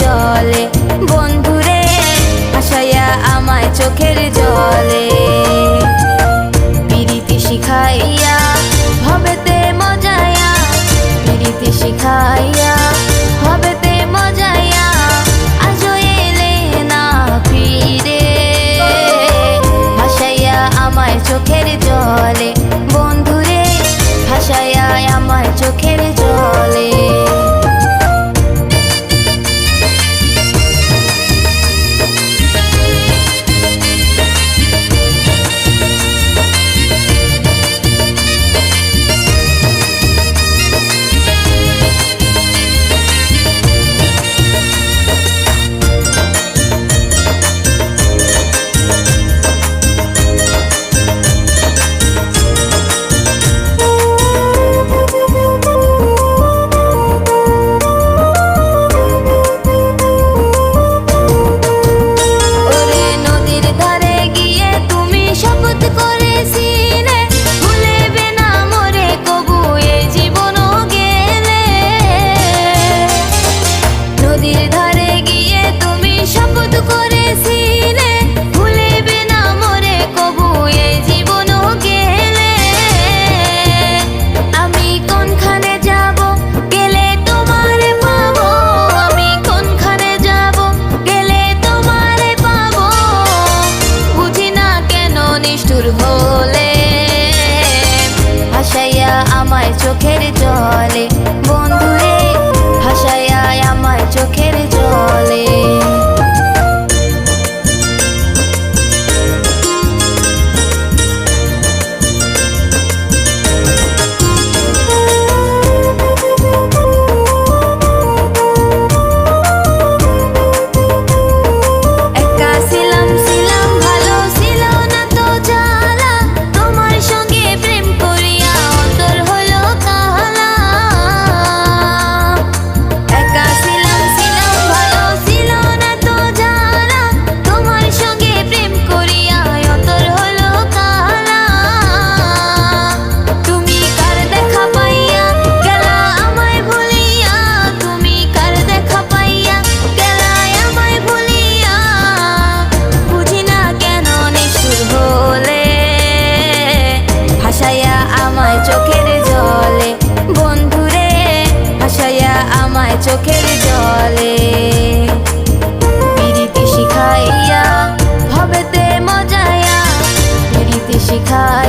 জলে। বন্ধুরে আশাইয়া আমায় চোখের জলে। পিরিতি শিখাইয়া ভবেতে মজায়া পিরিতি শিখাইয়া துருவம் চোখের জলে। পিরিতি শিখাইয়া ভবেতে মজায়া পিরিতি শিখাইয়া